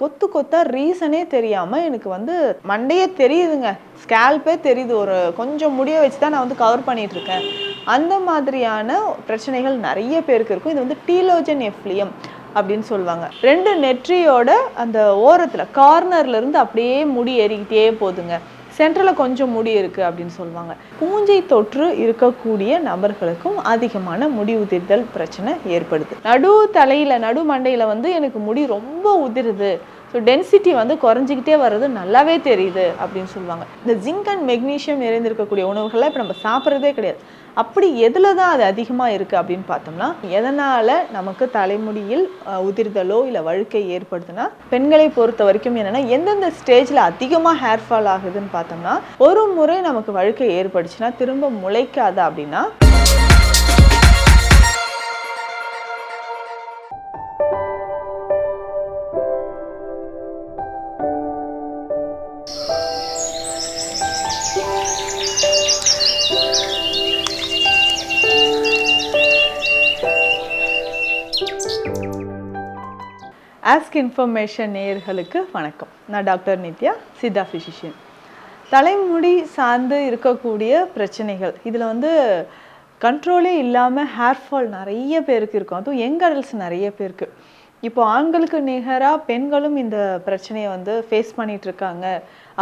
கொத்து கொத்தா ரீசனே தெரியாமல் எனக்கு வந்து மண்டையே தெரியுதுங்க. ஸ்கேல்பே தெரியுது. ஒரு கொஞ்சம் முடிய வச்சு தான் நான் வந்து கவர் பண்ணிட்டு இருக்கேன் அந்த மாதிரியான பிரச்சனைகள் நிறைய பேருக்கு இருக்கும். இது வந்து டீலோஜன் எஃப்லியம் அப்படின்னு சொல்லுவாங்க. ரெண்டு நெற்றியோட அந்த ஓரத்தில் கார்னர்ல இருந்து அப்படியே முடி ஏறிக்கிட்டே போகுதுங்க. சென்ட்ரலில் கொஞ்சம் முடி இருக்குது அப்படின்னு சொல்லுவாங்க. பூஞ்சை தொற்று இருக்கக்கூடிய நபர்களுக்கும் அதிகமான முடி உதிர்தல் பிரச்சனை ஏற்படுது. நடு தலையில் நடு மண்டையில் வந்து எனக்கு முடி ரொம்ப உதிருது. ஸோ டென்சிட்டி வந்து குறைஞ்சிக்கிட்டே வர்றது நல்லாவே தெரியுது அப்படின்னு சொல்லுவாங்க. இந்த ஜிங்க் அண்ட் மெக்னீஷியம் நிறைந்திருக்கக்கூடிய உணவுகளை இப்போ நம்ம சாப்பிட்றதே கிடையாது. அப்படி எதில் தான் அது அதிகமாக இருக்குது அப்படின்னு பார்த்தோம்னா எதனால் நமக்கு தலைமுடியில் அஹ், உதிர்தலோ இல்லை வழுக்கை ஏற்படுதுன்னா பெண்களை பொறுத்த வரைக்கும் என்னென்னா எந்தெந்த ஸ்டேஜில் அதிகமாக ஹேர் ஃபால் ஆகுதுன்னு பார்த்தோம்னா ஒரு முறை நமக்கு வழுக்கை ஏற்படுச்சுன்னா திரும்ப முளைக்காது அப்படின்னா ஆஸ்க் இன்ஃபர்மேஷன் நேயர்களுக்கு வணக்கம். நான் டாக்டர் நித்யா சித்தா ஃபிசிஷியன் தலைமுடி சார்ந்து இருக்கக்கூடிய பிரச்சனைகள். இதில் வந்து கண்ட்ரோலே இல்லாமல் ஹேர் ஃபால் நிறைய பேருக்கு இருக்கும். அதுவும் யங் அடல்ட்ஸ் நிறைய பேருக்கு. இப்போ ஆண்களுக்கு நிகராக பெண்களும் இந்த பிரச்சனையை வந்து ஃபேஸ் பண்ணிட்டு இருக்காங்க.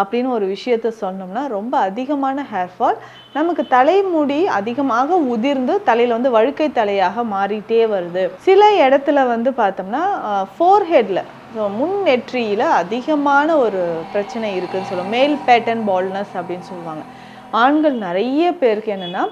அப்படின்னு ஒரு விஷயத்த சொன்னோம்னா ரொம்ப அதிகமான ஹேர் ஃபால் நமக்கு தலைமுடி அதிகமாக உதிர்ந்து தலையில் வந்து வழுக்கை தலையாக மாறிட்டே வருது. சில இடத்துல வந்து பார்த்தோம்னா ஃபோர்ஹெட்டில் ஸோ முன் நெற்றியில் அதிகமான ஒரு பிரச்சனை இருக்குதுன்னு சொல்லுவோம். மேல் பேட்டர்ன் பால்னஸ் அப்படின்னு சொல்லுவாங்க. ஆண்கள் நிறைய பேருக்கு என்னென்னா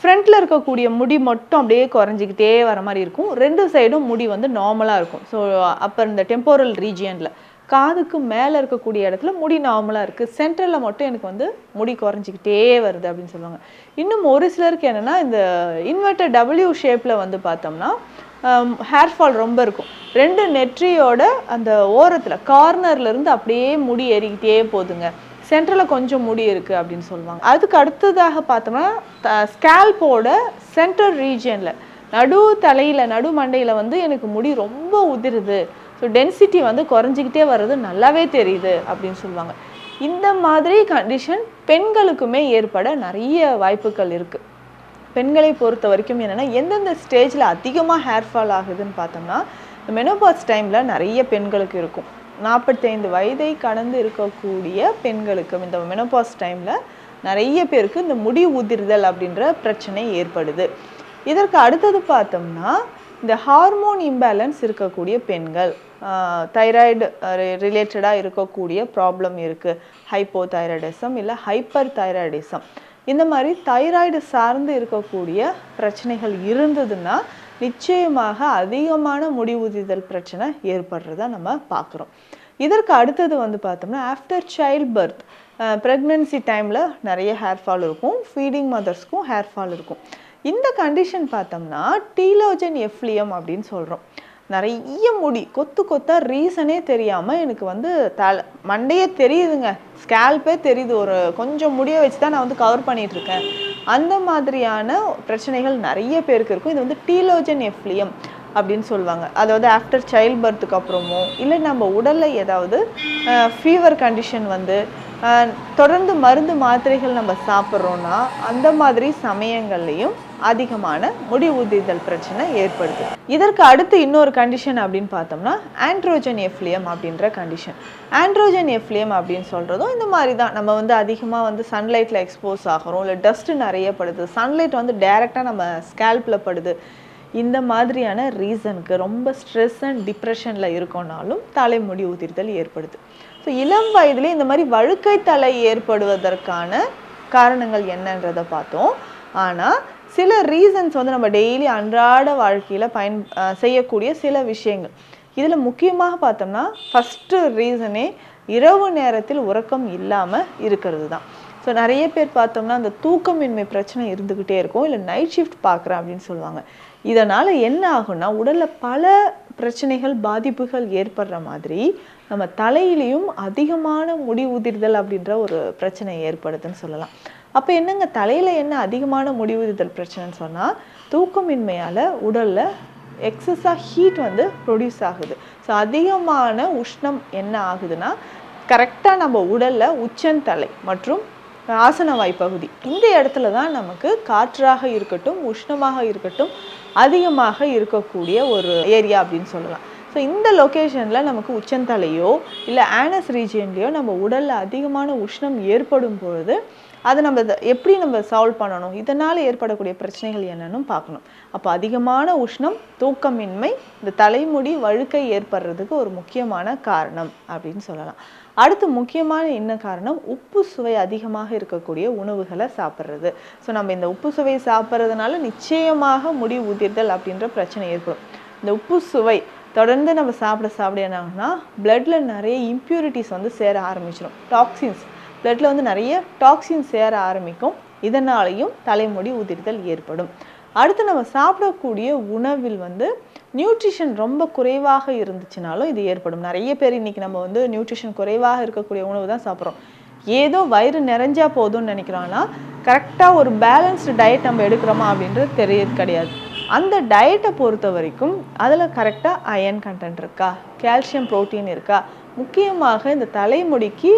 ஃப்ரண்ட்டில் இருக்கக்கூடிய முடி மட்டும் அப்படியே குறைஞ்சிக்கிட்டே வர மாதிரி இருக்கும். ரெண்டு சைடும் முடி வந்து நார்மலாக இருக்கும். ஸோ அப்போ இந்த டெம்போரல் ரீஜியனில் காதுக்கு மேலே இருக்கக்கூடிய இடத்துல முடி நார்மலாக இருக்குது சென்ட்ரலில் மட்டும் எனக்கு வந்து முடி குறைஞ்சிக்கிட்டே வருது அப்படின்னு சொல்லுவாங்க. இன்னும் ஒரு சிலருக்கு என்னென்னா இந்த இன்வெர்டர் டபிள்யூ ஷேப்பில் வந்து பார்த்தோம்னா ஹேர் ஃபால் ரொம்ப இருக்கும். ரெண்டு நெற்றியோட அந்த ஓரத்தில் கார்னர்லேருந்து அப்படியே முடி ஏறிக்கிட்டே போகுதுங்க. சென்ட்ரலில் கொஞ்சம் முடி இருக்குது அப்படின்னு சொல்லுவாங்க. அதுக்கு அடுத்ததாக பார்த்தோம்னா ஸ்கேல்போட சென்ட்ரல் ரீஜியனில் நடு தலையில் நடு மண்டையில் வந்து எனக்கு முடி ரொம்ப உதிருது. ஸோ டென்சிட்டி வந்து குறைஞ்சிக்கிட்டே வர்றது நல்லாவே தெரியுது அப்படின்னு சொல்லுவாங்க. இந்த மாதிரி கண்டிஷன் பெண்களுக்குமே ஏற்பட நிறைய வாய்ப்புகள் இருக்குது பெண்களை பொறுத்த வரைக்கும் என்னென்னா எந்தெந்த ஸ்டேஜில் அதிகமாக ஹேர் ஃபால் ஆகுதுன்னு பார்த்தோம்னா மெனோபாஸ் டைமில் நிறைய பெண்களுக்கு இருக்கும். நாற்பத்தைந்து வயதை கடந்து இருக்கக்கூடிய பெண்களுக்கும் இந்த மெனோபாஸ் டைமில் நிறைய பேருக்கு இந்த முடி உதிர்தல் அப்படின்ற பிரச்சனை ஏற்படுது. இதற்கு அடுத்தது பார்த்தோம்னா இந்த ஹார்மோன் இம்பேலன்ஸ் இருக்கக்கூடிய பெண்கள் தைராய்டு ரிலேட்டடாக இருக்கக்கூடிய ப்ராப்ளம் இருக்குது ஹைப்போ தைராய்டிசம் இல்லை ஹைப்பர் தைராய்டிசம் இந்த மாதிரி தைராய்டு சார்ந்து இருக்கக்கூடிய பிரச்சனைகள் இருந்ததுன்னா நிச்சயமாக அதிகமான முடிவுதிதல் உதிர்தல் பிரச்சனை ஏற்படுறத நம்ம பார்க்குறோம் இதற்கு அடுத்தது வந்து பார்த்தோம்னா ஆஃப்டர் சைல்ட் பர்த் ப்ரெக்னென்சி டைமில் நிறைய ஹேர் ஃபால் இருக்கும். ஃபீடிங் மதர்ஸ்க்கும் ஹேர் ஃபால் இருக்கும். இந்த கண்டிஷன் பார்த்தோம்னா டீலோஜன் எஃப்லியம் அப்படின்னு சொல்கிறோம் நிறைய முடி கொத்து கொத்தா ரீசனே தெரியாமல் எனக்கு வந்து தலை மண்டையே தெரியுதுங்க. ஸ்கேல்பே தெரியுது. ஒரு கொஞ்சம் முடியை வச்சு தான் நான் வந்து கவர் பண்ணிட்டு இருக்கேன் அந்த மாதிரியான பிரச்சனைகள் நிறைய பேருக்கு இருக்கும். இது வந்து டீலோஜன் எஃப்லியம் அப்படின்னு சொல்லுவாங்க. அதாவது ஆஃப்டர் சைல்ட் பர்த்துக்கு அப்புறமோ இல்லை நம்ம உடலில் ஏதாவது ஃபீவர் கண்டிஷன் வந்து தொடர்ந்து மருந்து மாத்திரைகள் நம்ம சாப்பிட்றோன்னா அந்த மாதிரி சமயங்கள்லையும் அதிகமான முடி உதிர்தல் பிரச்சனை ஏற்படுது. இதற்கு அடுத்து இன்னொரு கண்டிஷன் அப்படின்னு பார்த்தோம்னா ஆண்ட்ரோஜன் எஃப்லியம் அப்படின்ற கண்டிஷன் ஆண்ட்ரோஜன் எஃப்லியம் அப்படின்னு சொல்கிறதும் இந்த மாதிரி தான் நம்ம வந்து அதிகமாக வந்து சன்லைட்டில் எக்ஸ்போஸ் ஆகிறோம் இல்லை டஸ்ட்டு நிறைய படுது சன்லைட் வந்து டைரெக்டாக நம்ம ஸ்கேல்பில் படுது. இந்த மாதிரியான ரீசனுக்கு ரொம்ப ஸ்ட்ரெஸ் அண்ட் டிப்ரெஷனில் இருக்கோனாலும் தலைமுடி உதிர்தல் ஏற்படுது. ஸோ இளம் வயதிலே இந்த மாதிரி வழுக்கை தலை ஏற்படுவதற்கான காரணங்கள் என்னன்றதை பார்த்தோம். ஆனால் சில ரீசன்ஸ் வந்து நம்ம டெய்லி அன்றாட வாழ்க்கையில் பயன் செய்யக்கூடிய சில விஷயங்கள். இதில் முக்கியமாக பார்த்தோம்னா ஃபஸ்ட்டு ரீசனே இரவு நேரத்தில் உறக்கம் இல்லாமல் இருக்கிறது தான். ஸோ நிறைய பேர் பார்த்தோம்னா அந்த தூக்கமின்மை பிரச்சனை இருந்துக்கிட்டே இருக்கும். இல்லை நைட் ஷிஃப்ட் பார்க்குறேன் அப்படின்னு சொல்லுவாங்க. இதனால் என்ன ஆகும்னா உடலில் பல பிரச்சனைகள் பாதிப்புகள் ஏற்படுற மாதிரி நம்ம தலையிலையும் அதிகமான முடி உதிர்தல் அப்படின்ற ஒரு பிரச்சனை ஏற்படுதுன்னு சொல்லலாம். அப்போ என்னங்க தலையில் என்ன அதிகமான முடி உதிர்தல் பிரச்சனைன்னு சொன்னால் தூக்கமின்மையால் உடலில் எக்ஸஸாக ஹீட் வந்து ப்ரொடியூஸ் ஆகுது. ஸோ அதிகமான உஷ்ணம் என்ன ஆகுதுன்னா கரெக்டாக நம்ம உடலில் உச்சந்தலை மற்றும் ஆசனவாய் பகுதி இந்த இடத்துல தான் நமக்கு காற்றாக இருக்கட்டும் உஷ்ணமாக இருக்கட்டும் அதிகமாக இருக்கக்கூடிய ஒரு ஏரியா அப்படின்னு சொல்லலாம். ஸோ இந்த லொக்கேஷனில் நமக்கு உச்சந்தலையோ இல்லை ஆனஸ் ரீஜியன்லேயோ நம்ம உடலில் அதிகமான உஷ்ணம் ஏற்படும் பொழுது அதை நம்ம எப்படி நம்ம சால்வ் பண்ணணும்? இதனால் ஏற்படக்கூடிய பிரச்சனைகள் என்னன்னு பார்க்கணும். அப்போ அதிகமான உஷ்ணம் தூக்கமின்மை இந்த தலைமுடி வழுக்கை ஏற்படுறதுக்கு ஒரு முக்கியமான காரணம் அப்படின்னு சொல்லலாம். அடுத்து முக்கியமான என்ன காரணம்? உப்பு சுவை அதிகமாக இருக்கக்கூடிய உணவுகளை சாப்பிட்றது. ஸோ நம்ம இந்த உப்பு சுவை சாப்பிட்றதுனால நிச்சயமாக முடி உதிர்தல் அப்படின்ற பிரச்சனை ஏற்படும். இந்த உப்பு சுவை தொடர்ந்து நம்ம சாப்பிட சாப்பிட என்னாகனா பிளட்டில் நிறைய இம்ப்யூரிட்டிஸ் வந்து சேர ஆரம்பிச்சிடும் டாக்ஸின்ஸ் பிளட்டில் வந்து நிறைய டாக்ஸின் சேர ஆரம்பிக்கும். இதனாலையும் தலைமுடி உதிர்தல் ஏற்படும். அடுத்து நம்ம சாப்பிடக்கூடிய உணவில் வந்து நியூட்ரிஷன் ரொம்ப குறைவாக இருந்துச்சுனாலும் இது ஏற்படும். நிறைய பேர் இன்னைக்கு நம்ம வந்து நியூட்ரிஷன் குறைவாக இருக்கக்கூடிய உணவு தான் சாப்பிட்றோம். ஏதோ வயிறு நிறைஞ்சா போதும்னு நினைக்கிறோன்னா கரெக்டாக ஒரு பேலன்ஸ்டு டயட் நம்ம எடுக்கிறோமா அப்படின்றது தெரியது கிடையாது. அந்த டயட்டை பொறுத்த வரைக்கும் அதில் கரெக்டாக அயன் கண்டென்ட் இருக்கா? கால்சியம் ப்ரோட்டீன் இருக்கா? முக்கியமாக இந்த தலைமுடிக்கு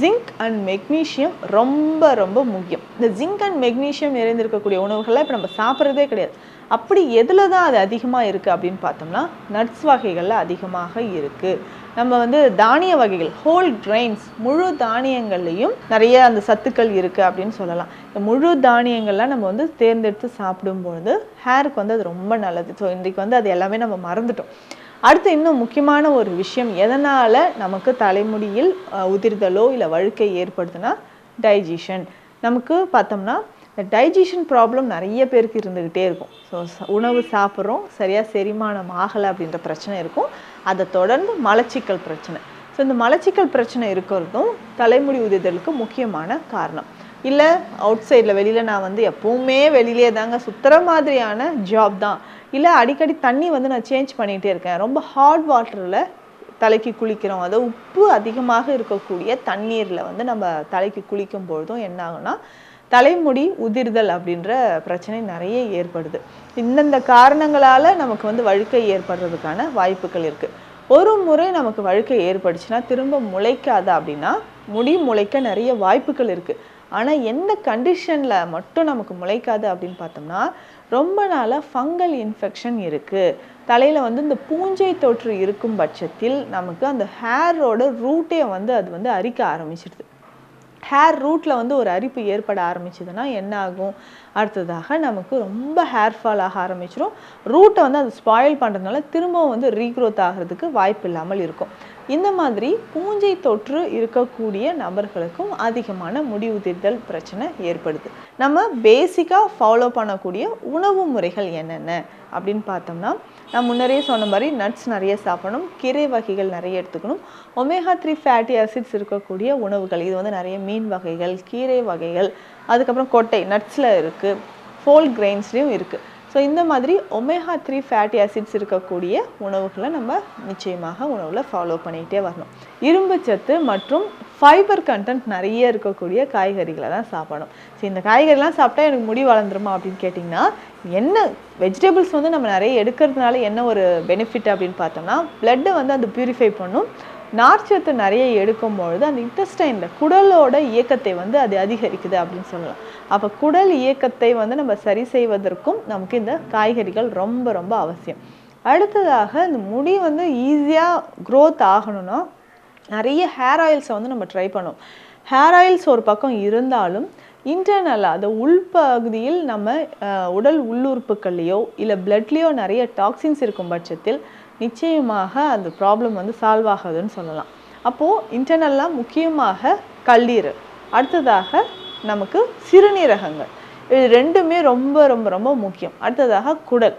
ஜிங்க் அண்ட் மெக்னீஷியம் ரொம்ப ரொம்ப முக்கியம். இந்த ஜிங்க் அண்ட் மெக்னீஷியம் நிறைந்திருக்கக்கூடிய உணவுகள்லாம் இப்போ நம்ம சாப்பிட்றதே கிடையாது. அப்படி எதில் தான் அது அதிகமாக இருக்குது அப்படின்னு பார்த்தோம்னா நட்ஸ் வகைகளில் அதிகமாக இருக்குது நம்ம வந்து தானிய வகைகள் ஹோல் கிரெயின்ஸ் முழு தானியங்கள்லையும் நிறைய அந்த சத்துக்கள் இருக்குது அப்படின்னு சொல்லலாம். இந்த முழு தானியங்கள்லாம் நம்ம வந்து தேர்ந்தெடுத்து சாப்பிடும்பொழுது ஹேருக்கு வந்து அது ரொம்ப நல்லது. ஸோ இன்றைக்கு வந்து அது எல்லாமே நம்ம மறந்துட்டோம். அடுத்து இன்னும் முக்கியமான ஒரு விஷயம் எதனால் நமக்கு தலைமுடியில் உதிர்தலோ இல்லை வழுக்கை ஏற்படுதுன்னா டைஜஷன் நமக்கு பார்த்தோம்னா இந்த டைஜஷன் ப்ராப்ளம் நிறைய பேருக்கு இருந்துக்கிட்டே இருக்கும். ஸோ உணவு சாப்பிட்றோம் சரியாக செரிமானம் ஆகலை அப்படின்ற பிரச்சனை இருக்கும். அதை தொடர்ந்து மலச்சிக்கல் பிரச்சனை. ஸோ இந்த மலச்சிக்கல் பிரச்சனை இருக்கிறதும் தலைமுடி உதிர்தலுக்கு முக்கியமான காரணம். இல்லை அவுட் சைடில் வெளியில் நான் வந்து எப்பவுமே வெளியிலே தாங்க சுத்துற மாதிரியான ஜாப் தான். இல்லை அடிக்கடி தண்ணி வந்து நான் சேஞ்ச் பண்ணிகிட்டே இருக்கேன். ரொம்ப ஹாட் வாட்டரில் தலைக்கு குளிக்கிறோம். அதை உப்பு அதிகமாக இருக்கக்கூடிய தண்ணீரில் வந்து நம்ம தலைக்கு குளிக்கும் பொழுதும் என்ன தலைமுடி உதிர்தல் அப்படின்ற பிரச்சனை நிறைய ஏற்படுது. இந்தந்த காரணங்களால் நமக்கு வந்து வழுக்கை ஏற்படுறதுக்கான வாய்ப்புகள் இருக்குது ஒரு முறை நமக்கு வழுக்கை ஏற்படுச்சுன்னா திரும்ப முளைக்காது அப்படின்னா முடி முளைக்க நிறைய வாய்ப்புகள் இருக்குது ஆனால் எந்த கண்டிஷனில் மட்டும் நமக்கு முளைக்காது அப்படின்னு பார்த்தோம்னா ரொம்ப நாளாக ஃபங்கல் இன்ஃபெக்ஷன் இருக்குது தலையில் வந்து இந்த பூஞ்சை தொற்று இருக்கும் பட்சத்தில் நமக்கு அந்த ஹேரோட ரூட்டே வந்து அது வந்து அரிக்க ஆரம்பிச்சிடுது ஹேர் ரூட்டில் வந்து ஒரு அரிப்பு ஏற்பட ஆரம்பிச்சதுன்னா என்ன ஆகும் அடுத்ததாக நமக்கு ரொம்ப ஹேர் ஃபால் ஆக ஆரம்பிச்சிடும் ரூட்டை வந்து அது ஸ்பாயில் பண்ணுறதுனால திரும்பவும் வந்து ரீக்ரோத் ஆகிறதுக்கு வாய்ப்பு இல்லாமல் இருக்கும். இந்த மாதிரி பூஞ்சை தொற்று இருக்கக்கூடிய நபர்களுக்கும் அதிகமான முடி உதிர்தல் பிரச்சனை ஏற்படுது. நம்ம பேசிக்காக ஃபாலோ பண்ணக்கூடிய உணவு முறைகள் என்னென்ன? அப்படின்னு பார்த்தோம்னா நான் முன்னரே சொன்ன மாதிரி நட்ஸ் நிறைய சாப்பிடணும். கீரை வகைகள் நிறைய எடுத்துக்கணும். ஒமேகா த்ரீ ஃபேட்டி ஆசிட்ஸ் இருக்கக்கூடிய உணவுகள் இது வந்து நிறைய மீன் வகைகள் கீரை வகைகள் அதுக்கப்புறம் கொட்டை நட்ஸில் இருக்குது ஃபோல் கிரெயின்ஸ்லேயும் இருக்குது ஸோ இந்த மாதிரி ஒமேஹா த்ரீ ஃபேட்டி ஆசிட்ஸ் இருக்கக்கூடிய உணவுகளை நம்ம நிச்சயமாக உணவில் ஃபாலோ பண்ணிக்கிட்டே வரணும். இரும்பு சத்து மற்றும் ஃபைபர் கண்டென்ட் நிறைய இருக்கக்கூடிய காய்கறிகளை தான் சாப்பிடணும். ஸோ இந்த காய்கறிலாம் சாப்பிட்டா எனக்கு முடி வளர்ந்துருமா அப்படின்னு கேட்டிங்கன்னா என்ன வெஜிடபிள்ஸ் வந்து நம்ம நிறைய எடுக்கிறதுனால என்ன ஒரு பெனிஃபிட் அப்படின்னு பார்த்தோம்னா பிளட்டை வந்து அது பியூரிஃபை பண்ணும். நார்ச்சத்து நிறைய எடுக்கும் பொழுது அந்த இன்டெஸ்டைனில் குடலோட இயக்கத்தை வந்து அது அதிகரிக்குது அப்படின்னு சொல்லலாம். அப்போ குடல் இயக்கத்தை வந்து நம்ம சரி செய்வதற்கும் நமக்கு இந்த காய்கறிகள் ரொம்ப ரொம்ப அவசியம். அடுத்ததாக இந்த முடி வந்து ஈஸியாக க்ரோத் ஆகணும்னா நிறைய ஹேர் ஆயில்ஸை வந்து நம்ம ட்ரை பண்ணோம் ஹேர் ஆயில்ஸ் ஒரு பக்கம் இருந்தாலும் இன்டர்னலாக அந்த உள்பகுதியில் நம்ம உடல் உள்ளுறுப்புகள்லையோ இல்லை பிளட்லேயோ நிறைய டாக்ஸின்ஸ் இருக்கும் பட்சத்தில் நிச்சயமாக அந்த ப்ராப்ளம் வந்து சால்வ் ஆகாதுன்னு சொல்லலாம். அப்போது இன்டர்னலாக முக்கியமாக கல்லீரல் அடுத்ததாக நமக்கு சிறுநீரகங்கள். இது ரெண்டுமே ரொம்ப ரொம்ப ரொம்ப முக்கியம். அடுத்ததாக குடல்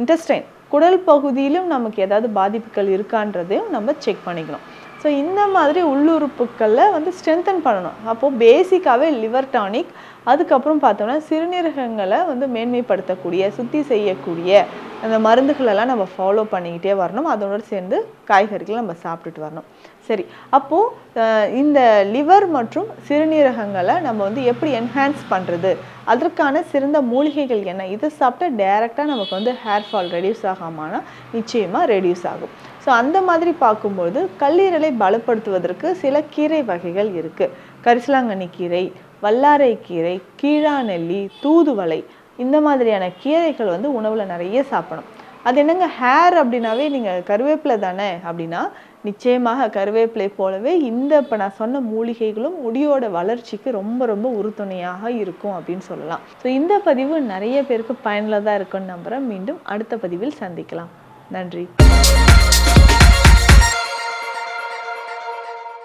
இன்டஸ்டைன் குடல் பகுதியிலும் நமக்கு ஏதாவது பாதிப்புகள் இருக்கான்றதையும் நம்ம செக் பண்ணிக்கணும். ஸோ இந்த மாதிரி உள்ளுறுப்புக்களில் வந்து ஸ்ட்ரென்தன் பண்ணணும். அப்போது பேசிக்காகவே லிவர் டானிக் அதுக்கப்புறம் பார்த்தோம்னா சிறுநீரகங்களை வந்து மேன்மைப்படுத்தக்கூடிய சுத்தி செய்யக்கூடிய அந்த மருந்துகளெல்லாம் நம்ம ஃபாலோ பண்ணிக்கிட்டே வரணும். அதோடு சேர்ந்து காய்கறிகளை நம்ம சாப்பிட்டுட்டு வரணும். சரி அப்போது இந்த லிவர் மற்றும் சிறுநீரகங்களை நம்ம வந்து எப்படி என்ஹான்ஸ் பண்ணுறது அதற்கான சிறந்த மூலிகைகள் என்ன? இதை சாப்பிட்டா டைரெக்டாக நமக்கு வந்து ஹேர் ஃபால் ரெடியூஸ் ஆகாமனா நிச்சயமாக ரெடியூஸ் ஆகும். ஸோ அந்த மாதிரி பார்க்கும்போது கல்லீரலை பலப்படுத்துவதற்கு சில கீரை வகைகள் இருக்குது கரிசலாங்கண்ணி கீரை வல்லாரை கீரை கீழாநெல்லி தூதுவளை இந்த மாதிரியான கீரைகள் வந்து உணவில் நிறைய சாப்பிடணும். அது என்னங்க ஹேர் அப்படின்னாவே நீங்கள் கருவேப்பிலை தானே அப்படின்னா நிச்சயமாக கருவேப்பிலை போலவே இந்த இப்போ நான் சொன்ன மூலிகைகளும் முடியோட வளர்ச்சிக்கு ரொம்ப ரொம்ப உறுதுணையாக இருக்கும் அப்படின்னு சொல்லலாம். ஸோ இந்த பதிவு நிறைய பேருக்கு பயனுள்ளதாக இருக்குன்னு நம்புகிறேன் மீண்டும் அடுத்த பதிவில் சந்திக்கலாம். நன்றி.